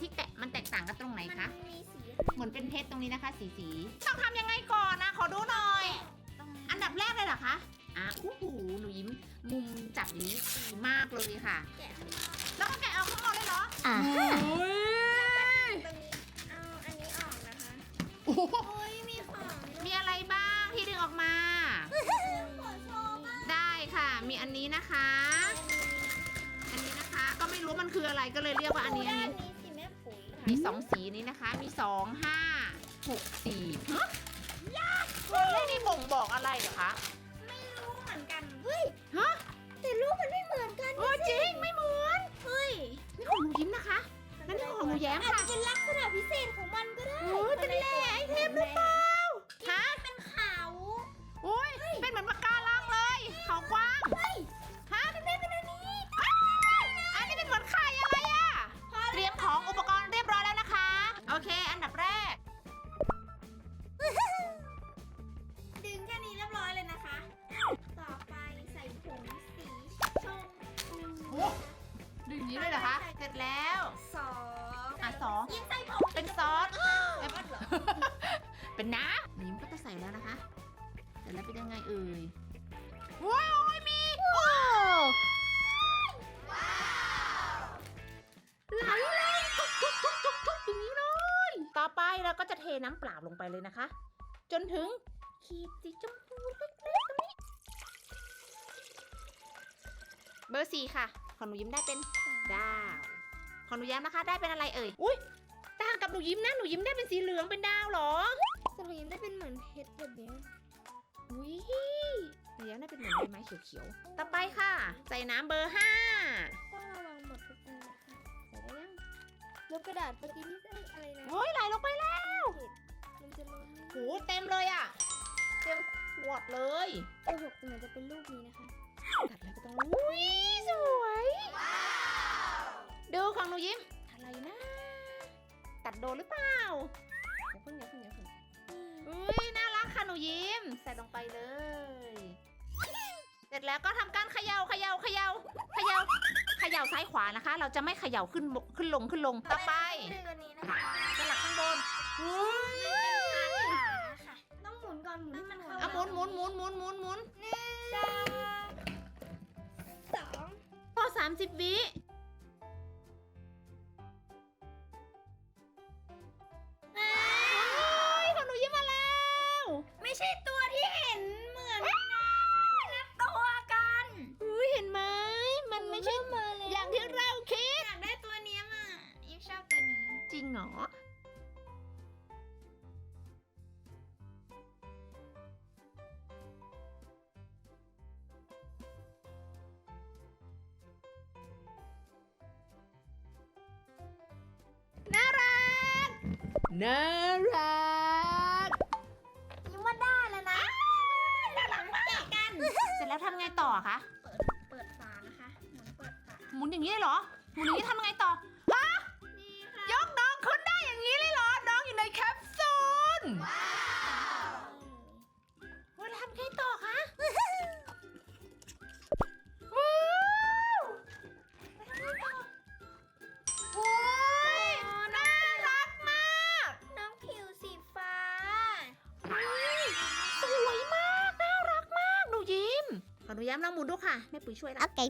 ที่แตะมันแตกต่างกันตรงไหนมันคะมีสีเหมือนเป็นเพชรตรงนี้นะคะ สีสี ต้องทำยังไงก่อนนะ ขอดูหน่อย ตรงนี้อันดับแรกเลยเหรอคะอะอู้หูหนูยิ้มมุมจับอย่างนี้ดีมากเลยค่ะ แกะข้างนอกแล้วก็แกะเอาข้างนอกเลยเหรออ่าโอ้ยตรงนี้เอาอันนี้ออกนะคะโอ้โหโอ้ยมีของมีอะไรบ้างที่ดึงออกมา ขอโชว์บ้างได้ค่ะ มีอันนี้นะคะ อันนี้นะคะ ก็ไม่รู้มันคืออะไรก็เลยเรียกว่าอันนี้อันด้านนี้นี้สิแม่ปุ๋ยมีสองสีนี้นะคะ มีสองห้าหกสี่ฮะตัวเลขนี่บ่งบอกอะไรเหรอคะ ไม่รู้เหมือนกัน เฮ้ย ฮะ แต่รูปมันไม่เหมือนกันโอ้จริงไม่เหมือน เฮ้ย นี่ของหนูยิ้มนะคะนั่นนี่ของหนูแย้มอาจค่ะ จะเป็นลักษณะพิเศษของมันก็ได้ โอ้ยเป็นแหล่ไอเทมหรือเปล่า ร็จแล้วเป็นยังไงเอ่ยว้าวโอ้ยมีโอ้ไหลเลยทุกทุกทุกทุกทุกอย่างนี้เลย ต่อไปเราก็จะเทน้ำเปล่าลงไปเลยนะคะ จนถึงขีดสีชมพูเล็กๆตรงนี้ เบอร์สี่ค่ะ ของหนูยิ้มได้เป็นดาวของหนูยิ้มนะคะ ได้เป็นอะไรเอ่ย อุ้ยต่างกับหนูยิ้มนะ หนูยิ้มได้เป็นสีเหลืองเป็นดาวเหรอสรุปยังได้เป็นเหมือนเพชรแบบเนี้ย อุ้ยหนูยิ้มได้เป็นเหมือนใบไม้เขียวๆ ต่อไปค่ะ ใส่น้ำเบอร์ห้าต้องระวังหมดทุกอันนะคะใส่ได้ยังลบกระดาษเมื่อกี้นี่ได้อะไรนะโอ้ยไหลลงไปแล้วมันจะล้นโหเต็มเลยอะ เต็มขวดเลยโอ้โหเหมือนจะเป็นรูปนี้นะคะตัดแล้วก็ต้องอุ้ยสวย ดูของหนูยิ้ม อะไรนะ ตัดโดนหรือเปล่าเดี๋ยวเพิ่งเดี๋ยวเพิ่งเดี๋ยวเพิ่งอุ้ยน่ารัก ค่ะหนูยิ้ม ใส่ลงไปเลย เสร็จแล้วก็ทำการเขย่าเขย่าเขย่าเขย่าเขย่าซ้ายขวานะคะ เราจะไม่เขย่าขึ้นบขึ้นลงขึ้นลงต่อไปดึงอันนี้นะคะสลักข้างบนอุ้ยขาค่ะต้องหมุนก่อนหมุนให้มันเข้าอะหมุนหมุนหมุนหมุนหมุนหมุนหนึ่งสองพอสามสิบวิ น่ารักยิ้มว่าได้แล้วนะน่ารักมากแกะกัน เสร็จแล้วทำไงต่อคะ เปิดฝานะคะ หมุนเปิดฝา หมุนอย่างนี้เลยเหรอ หมุนอย่างนี้ทำไงต่อ ลองหมุนดูค่ะแม่ปุ๋ยช่วยละโอเค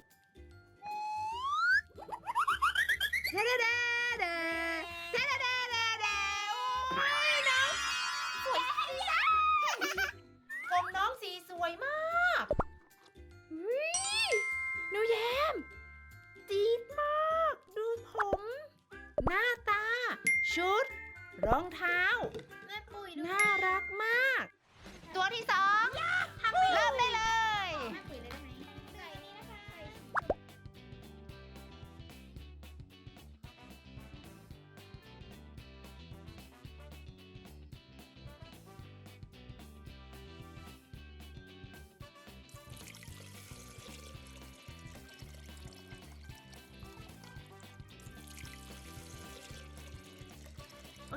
เด้เด้เด้เด้เด้เด้เด้เด้โอ้ยน้องสวยจังผมน้องสีสวยมากวิหนูแย้มจี๊ดมาก ดูผม หน้าตา ชุด รองเท้า แม่ปุ๋ยดูน่ารักมาก ตัวที่สอง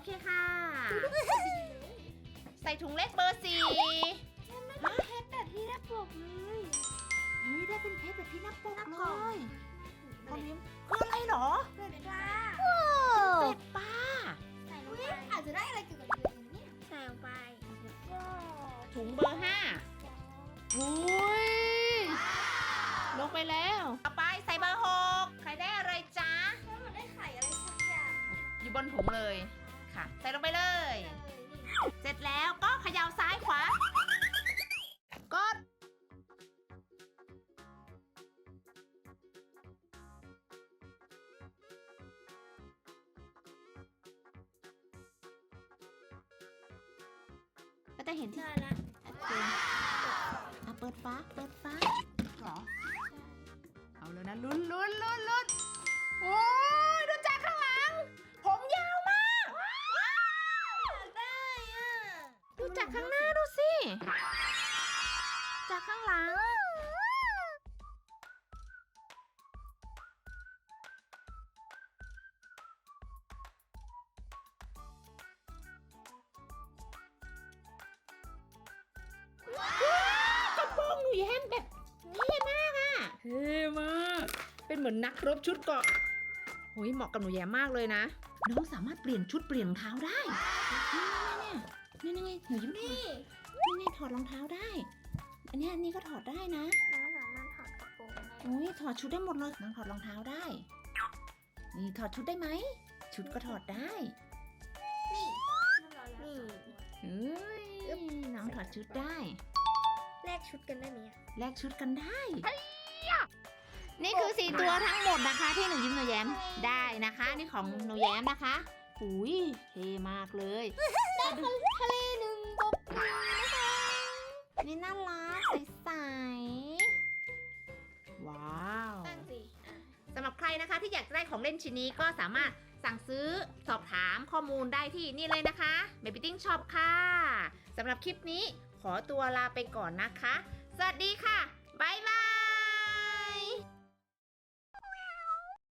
เคค่ะ ใส่ถุงเล็กเบอร์สี่ฉันไม่ไเพชรแบบที่นักปกเลยอุ้ได้เป็นเพชรแบบที่นักปกเลยตอนนี้คืออะไรหรอเป็ดปลาเป็ดปลาใส่ลงไปอาจจะได้อะไรเกี่ยวกับใส่ลงไปถุงเบอร์ห้าอุ้ยลงไปแล้วต่อไปใส่เบอร์หกใครได้อะไรจ๊ะได้ไข่อะไรสักอย่างอยู่บนถุงเลย ค่ะ ใส่ลงไปเลยเลยนี่เสร็จแล้วก็เขย่าซ้ายขวากดก็จะเห็นที่ได้ละชัดเจนอะเปิดฟ้าเปิดฟ้าหรอ เอาแล้วนะลุ้นลุ้นลุ้นลุ้นโอ้ ดูจากข้างหน้าดูสิ จากข้างหลัง ว้าวกระโปรงหนูแย้มแบบเท่มากอะเท่มาก เป็นเหมือนนักรบชุดเกราะโอ้ยเหมาะกับหนูแย้มมากเลยนะ น้องสามารถเปลี่ยนชุดเปลี่ยนรองเท้าได้นี่ นี่นี่นี่หนูยิ้มถอดนี่นี่ไงถอดรองเท้าได้ อันเนี้ยอันนี้ก็ถอดได้นะน้องสามารถถอดกระโปรงได้โอ้ยถอดชุดได้หมดเลยน้องถอดรองเท้าได้ นี่ถอดชุดได้ไหม ชุดก็ถอดได้ นี่เรียบร้อยแล้วเฮ้ยน้องถอดชุดได้ แลกชุดกันได้ไหมอะแลกชุดกันได้ นี่คือสี่ตัวทั้งหมดนะคะ ที่หนูยิ้มหนูแย้มได้นะคะ นี่ของหนูแย้มนะคะ อุ้ยเท่มากเลยทะเลหนึ่งบกนะคะนี่น่ารักใสๆว้าวตั้งสิอะสำหรับใครนะคะที่อยากได้ของเล่นชิ้นนี้ก็สามารถสั่งซื้อสอบถามข้อมูลได้ที่นี่เลยนะคะ Baby Ting Shop ค่ะสำหรับคลิปนี้ขอตัวลาไปก่อนนะคะ สวัสดีค่ะ บ๊ายบา